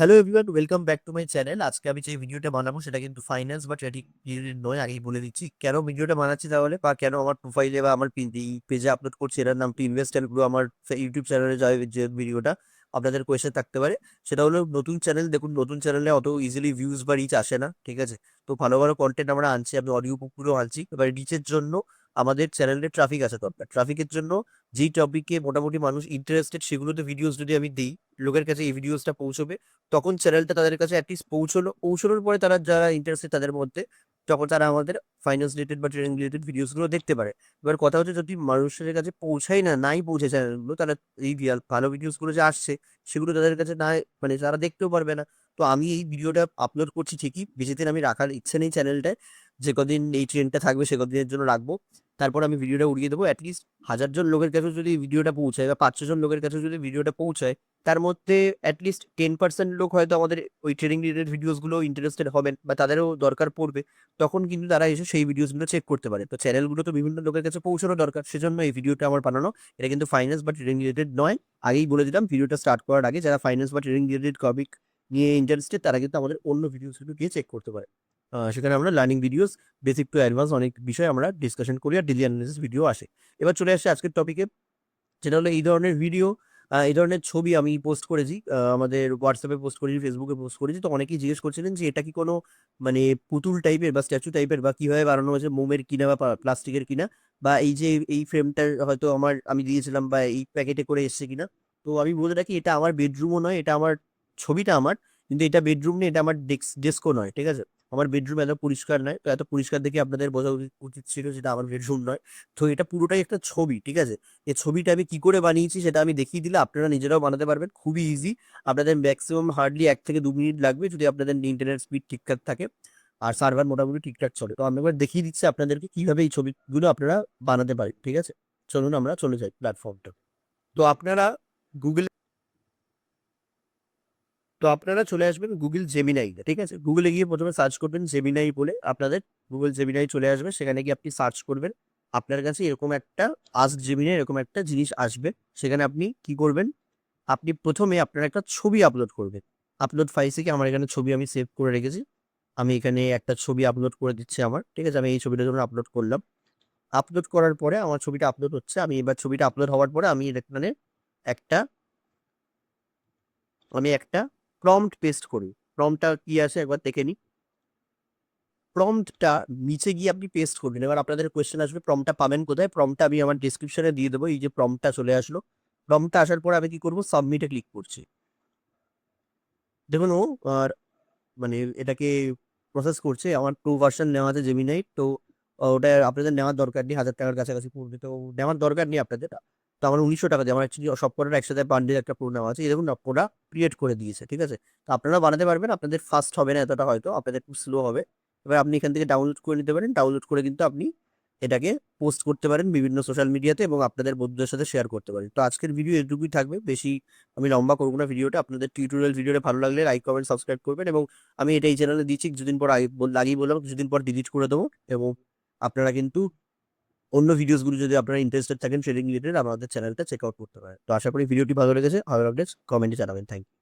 Hello everyone welcome back to my channel আজকে আমি যে ভিডিওটা বানাবো সেটা কিন্তু ফাইন্যান্স বা ট্রেডিং রিলেটেড নয়, আগেই বলে দিচ্ছি। কেন ভিডিওটা বানাচ্ছি তাহলে? বা কেন আমার প্রোফাইলে বা আমার পেজে আপলোড করছি? এটার নামটি ইনভেস্ট অ্যান্ড আমার ইউটিউব চ্যানেলে যায় যে ভিডিওটা আপনাদের কোয়েশ্চেন থাকতে পারে। সেটা হলো নতুন চ্যানেল দেখুন নতুন চ্যানেলে অত ইজিলি ভিউজ বা রিচ আসে না, ঠিক আছে? তো ভালো ভালো কন্টেন্ট আমরা আনছি, আমি অডিও বুকগুলো আনছি। এবার রিচের জন্য আমাদের চ্যানেলে ট্রাফিক আসা দরকার। ট্রাফিকের জন্য যেই টপিকে মোটামুটি মানুষ ইন্টারেস্টেড সেগুলোতে ভিডিওস যদি আমি দিই, লোকের কাছে এই ভিডিওসটা পৌঁছবে, তখন চ্যানেলটা তাদের কাছে অ্যাটলিস্ট পৌঁছলো। পৌঁছানোর পরে তারা যারা ইন্টারেস্টেড তাদের মধ্যে, তখন তারা আমাদের ফাইন্যান্স রিলেটেড বা ট্রেনিং রিলেটেড ভিডিওসগুলো দেখতে পারে। এবার কথা হচ্ছে যদি মানুষের কাছে পৌঁছায় না, নাই পৌঁছে চ্যানেলগুলো তারা এই ভালো ভিডিওসগুলো যে আসছে, সেগুলো তাদের কাছে না মানে তারা দেখতেও পারবে না। তো আমি এই ভিডিওটা আপলোড করছি ঠিকই, বেশি দিন আমি রাখার ইচ্ছে নেই চ্যানেলটায় যে কদিন এই ট্রেনটা থাকবে সে কদিনের জন্য রাখব। তারপর আমি ভিডিওটা উড়িয়ে দেবো। অ্যাটলিস্ট হাজার জন লোকের কাছে যদি ভিডিওটা পৌঁছায় বা পাঁচশো জন লোকের কাছে যদি ভিডিওটা পৌঁছায়, তার মধ্যে অ্যাটলিস্ট টেন পার্সেন্ট লোক হয়তো আমাদের ওই ট্রেনিং রিলেটেড ভিডিওসগুলো ইন্টারেস্টেড হবেন বা তাদেরও দরকার পড়বে। তখন কিন্তু তারা এসে সেই ভিডিওসগুলো চেক করতে পারে। তো চ্যানেলগুলো তো বিভিন্ন লোকের কাছে পৌঁছানো দরকার, সেজন্য এই ভিডিওটা আমার বানানো। এটা কিন্তু ফাইন্যান্স বা ট্রেনিং রিলেটেড নয়। আগেই বলে দিলাম ভিডিওটা স্টার্ট করার আগে যারা ফাইন্যান্স বা ট্রেনিং রিলেটেড টপিক নিয়ে ইন্টারেস্টেড তারা কিন্তু আমাদের অন্য ভিডিওসগুলো গিয়ে চেক করতে পারে। সেখানে আমরা learning videos basic to advance অনেক বিষয় আমরা ডিসকাশন করি আর ডেলি অ্যানালিসিস ভিডিও আসে। এবার চলে আসছে আজকের টপিকে যেটা হলো এই ধরনের ভিডিও এই ধরনের ছবি আমি পোস্ট করেছি আমাদের হোয়াটসঅ্যাপে পোস্ট করেছি ফেসবুকে পোস্ট করেছি, তো অনেকেই জিজ্ঞেস করছিলেন যে এটা কি কোনো মানে পুতুল টাইপের বা স্ট্যাচু টাইপের বা কীভাবে বানানো হয়েছে, মোমের কিনা বা প্লাস্টিকের কিনা, বা এই যে এই ফ্রেমটার হয়তো আমার, আমি দিয়েছিলাম বা এই প্যাকেটে করে এসছে কিনা। তো আমি বলে রাখি এটা আমার বেডরুমও নয়, এটা আমার ছবিটা আমার, কিন্তু এটা বেডরুম নেই, এটা আমার ডেস্ক ডেস্কও নয়, ঠিক আছে? আমার বেডরুম এত পরিষ্কার নয়, তো এত পরিষ্কার দেখে আপনাদের বোঝা উচিত- ছিল যেটা আমার বেডরুম নয়। তো এটা পুরোটাই একটা ছবি, ঠিক আছে? এই ছবিটা আমি কি করে বানিয়েছি সেটা আমি দেখিয়ে দিলে আপনারা নিজেরাও বানাতে পারবেন, খুবই ইজি আপনাদের ম্যাক্সিমাম হার্ডলি এক থেকে দু মিনিট লাগবে যদি আপনাদের ইন্টারনেট স্পিড ঠিকঠাক থাকে, আর সার্ভার মোটামুটি ঠিকঠাক চলে। তো আমি একবার দেখিয়ে দিচ্ছি আপনাদেরকে কীভাবে এই ছবিগুলো আপনারা বানাতে পারেন, ঠিক আছে? চলুন আমরা চলে যাই প্ল্যাটফর্মটা তো আপনারা গুগল তো আপনারা চলে আসবেন গুগল জেমিনাইতে ঠিক আছে? গুগলে গিয়ে প্রথমে সার্চ করবেন জেমিনাই বলে আপনাদের গুগল জেমিনাই চলে আসবে। সেখানে গিয়ে আপনি সার্চ করবেন। আপনার কাছে এরকম একটা আস্ক জেমিনাই এরকম একটা জিনিস আসবে। সেখানে আপনি কি করবেন? আপনি প্রথমে আপনার একটা ছবি আপলোড করবেন। আপলোড ফাইল থেকে আমার এখানে ছবি আমি সেভ করে রেখেছি। আমি এখানে একটা ছবি আপলোড করে দিচ্ছি আমার, ঠিক আছে? আমি এই ছবিটা যখন আপলোড করলাম। আপলোড করার পরে আমার ছবিটা আপলোড হচ্ছে। আমি এবার ছবিটা আপলোড হওয়ার পরে আমি এখানে একটা, আমি একটা প্রম্পট পেস্ট করি। প্রম্পটটা কি আছে একবার দেখে নিই। প্রম্পটটা নিচে গিয়ে আপনি পেস্ট করবেন। এবার আপনাদের কোয়েশ্চেন আসবে প্রম্পটটা পাবেন কোথায়? প্রম্পটটা আমি আমার ডিসক্রিপশনে দিয়ে দেবো। এই যে প্রম্পটটা চলে আসলো। প্রম্পটটা আসার পর আমি কি করব? সাবমিটে ক্লিক করছি। দেখুন ও, আর মানে এটাকে প্রসেস করছে। আমার টু ভার্সন নেওয়া আছে জেমিনাই তো ওটা আপনাদের নেওয়ার দরকার নেই। হাজার টাকার কাছাকাছি পড়বে। তো নেওয়ার দরকার নেই আপনাদের। তো আমার উনিশশো টাকা দিয়ে, আমার অ্যাকচুয়ালি সব কটার একসাথে বান্ডিল একটা প্রো নেওয়া আছে। দেখুন ওরা ক্রিয়েট করে দিয়েছে, ঠিক আছে? তো আপনারা বানাতে পারবেন, আপনাদের ফাস্ট হবে না এতটা হয়তো, আপনাদের একটু স্লো হবে। এবার আপনি এখান থেকে ডাউনলোড করে নিতে পারেন ডাউনলোড করে কিন্তু আপনি এটাকে পোস্ট করতে পারেন বিভিন্ন সোশ্যাল মিডিয়াতে এবং আপনাদের বন্ধুদের সাথে শেয়ার করতে পারেন। তো আজকের ভিডিও এটুকুই থাকবে, বেশি আমি লম্বা করব না ভিডিওটা আপনাদের টিউটোরিয়াল ভিডিওটা ভালো লাগলে লাইক কমেন্ট সাবস্ক্রাইব করবেন এবং আমি এটা এই চ্যানেলে দিচ্ছি, কিছুদিন পর বল- বললাম, কিছুদিন পর ডিলিট করে দেবো এবং আপনারা কিন্তু অন্য ভিডিওসগুলো যদি আপনারা ইন্টারেস্টেড থাকেন ট্রেডিং রিলেটেড আমাদের চ্যানেলটা চেক আউট করতে পারেন। তো আশা করি ভিডিওটি ভালো লেগেছে। ভালো লাগলে কমেন্টে জানাবেন। Thank you